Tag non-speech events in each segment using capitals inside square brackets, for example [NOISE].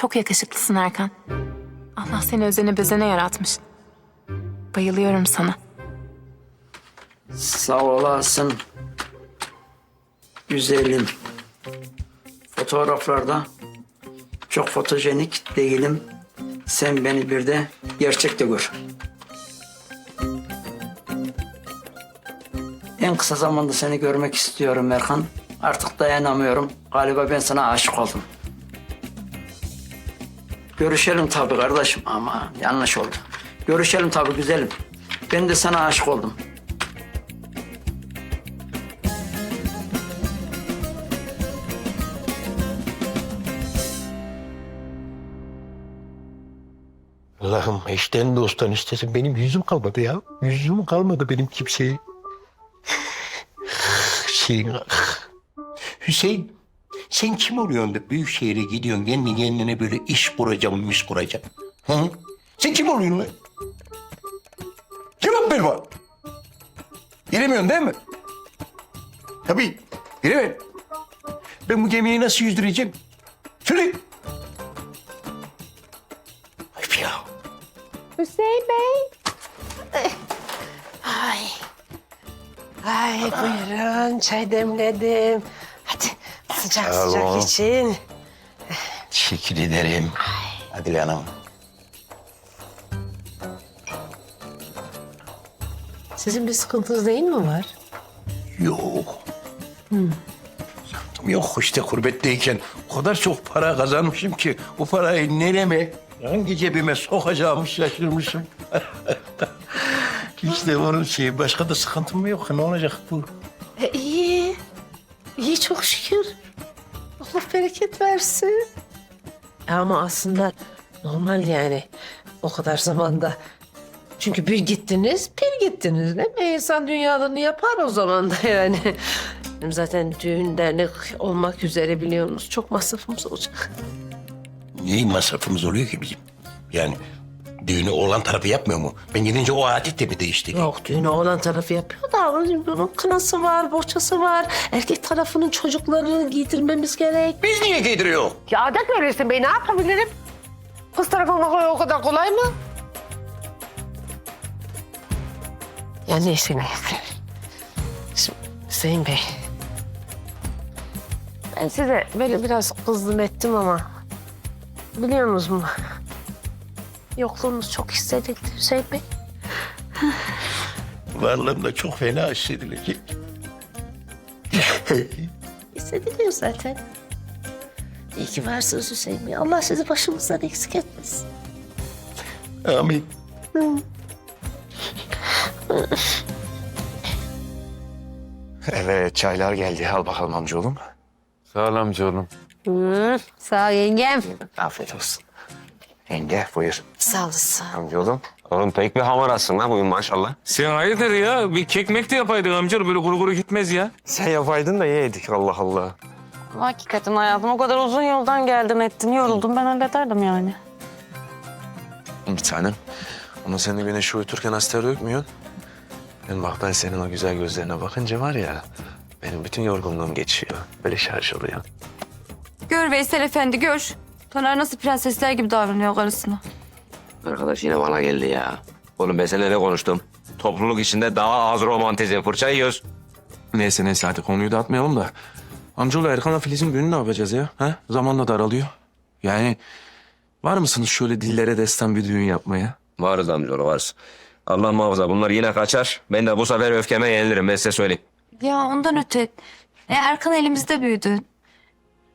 Çok yakışıklısın Erkan. Allah seni özene bezene yaratmış. Bayılıyorum sana. Sağ olasın. Güzelim. Fotoğraflarda çok fotojenik değilim. Sen beni bir de gerçekte gör. En kısa zamanda seni görmek istiyorum Erkan. Artık dayanamıyorum. Galiba ben sana aşık oldum. Görüşelim tabii kardeşim ama yanlış oldu. Görüşelim tabii güzelim. Ben de sana aşık oldum. Allah'ım eşten dosttan istesin benim yüzüm kalmadı ya. Yüzüm kalmadı benim kimseye. Hüseyin. Hüseyin. Sen kim oluyorsun da büyük şehre gidiyorsun kendi kendine böyle iş kuracağım, iş kuracağım. Hı? Sen kim oluyorsun lan? Cevap ver bana. Bilemiyorsun değil mi? Tabii. Bilemem. Ben bu gemiyi nasıl yüzdüreceğim? Söyle. Ayıp ya. Hüseyin Bey. Ay. Ay buyurun çay demledim. Hadi sıcak Sağ sıcak ol. için. Teşekkür ederim. Adile Hanım. Sizin bir sıkıntınız değil mi var? Yok. Yok işte kurbetteyken o kadar çok para kazanmışım ki bu parayı nereme, hangi cebime sokacağımı şaşırmışım. [LAUGHS] işte onun şeyi başka da sıkıntım yok. Ne olacak bu? E, iyi. İyi çok şükür. Allah bereket versin. Ama aslında normal yani o kadar zamanda. Çünkü bir gittiniz, bir gittiniz değil mi? İnsan dünyalarını yapar o zaman da yani. Zaten düğün dernek olmak üzere biliyorsunuz. Çok masrafımız olacak. Neyin masrafımız oluyor ki bizim? Yani düğünü olan tarafı yapmıyor mu? Ben gidince o adet de mi değişti? Yok düğünü oğlan tarafı yapıyor da bunun kınası var, bohçası var. Erkek tarafının çocuklarını giydirmemiz gerek. Biz niye giydiriyor? Ya adet öylesin bey ne yapabilirim? Kız tarafı olmak o kadar kolay mı? Ya neyse neyse. Şimdi Hüseyin Bey. Ben size böyle biraz kızdım ettim ama... Biliyor musunuz mu? Yokluğunuz çok hissedildi Hüseyin Bey. [LAUGHS] Varlığımda çok fena hissedilecek. Hissediliyor [LAUGHS] zaten. İyi ki varsınız Hüseyin Bey. Allah sizi başımızdan eksik etmesin. Amin. [LAUGHS] Evet çaylar geldi. Al bakalım amcaoğlum. Sağ ol amcaoğlum. Sağ ol yengem. Afiyet olsun. Yenge buyur. Sağ olasın. Amcaoğlum. Oğlum pek bir hamarasın ha bugün maşallah. Sen hayırdır ya? Bir kekmek de yapaydın amca. Böyle kuru kuru gitmez ya. Sen yapaydın da yedik Allah Allah. Hakikaten hayatım o kadar uzun yoldan geldin ettin yoruldum ben hallederdim yani. Bir tanem. Ama sen de güneşi uyuturken hasta dökmüyorsun. Ben bak ben senin o güzel gözlerine bakınca var ya... ...benim bütün yorgunluğum geçiyor. Böyle şarj oluyor. Gör Veysel Efendi gör. Taner nasıl prensesler gibi davranıyor karısına. Arkadaş yine bana geldi ya. Oğlum ben seninle ne konuştum? Topluluk içinde daha az romantizm fırça yiyoruz. Neyse neyse hadi konuyu dağıtmayalım da. Amcaoğlu Erkan'la Filiz'in düğünü ne yapacağız ya? Ha? Zamanla daralıyor. Yani var mısınız şöyle dillere destan bir düğün yapmaya? Varız amcaoğlu varız. Allah muhafaza bunlar yine kaçar. Ben de bu sefer öfkeme yenilirim ben size söyleyeyim. Ya ondan öte e, Erkan elimizde büyüdü.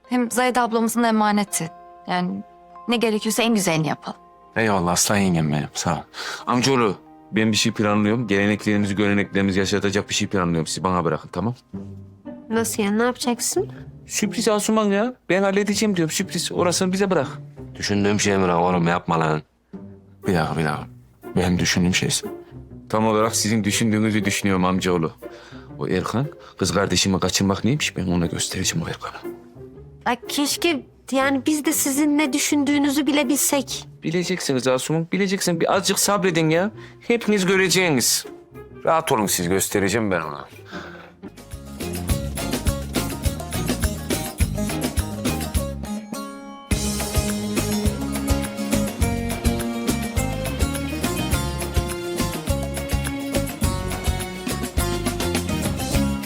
Hem Zahide ablamızın emaneti. Yani ne gerekiyorsa en güzelini yapalım. Eyvallah aslan yengem benim sağ ol. Amcaoğlu ben bir şey planlıyorum. Geleneklerimizi göreneklerimizi yaşatacak bir şey planlıyorum. Siz bana bırakın tamam? Nasıl yani ne yapacaksın? Sürpriz Asuman ya. Ben halledeceğim diyorum sürpriz. Orasını bize bırak. Düşündüğüm şey mi lan oğlum yapma lan. Bir dakika bir dakika. Benim düşündüğüm şey. Tam olarak sizin düşündüğünüzü düşünüyorum amcaoğlu. O Erkan kız kardeşimi kaçırmak neymiş ben ona göstereceğim o Erkan'a. Ay keşke yani biz de sizin ne düşündüğünüzü bile bilsek. Bileceksiniz Asuman bileceksin. Bir azıcık sabredin ya. Hepiniz göreceğiniz. Rahat olun siz göstereceğim ben ona.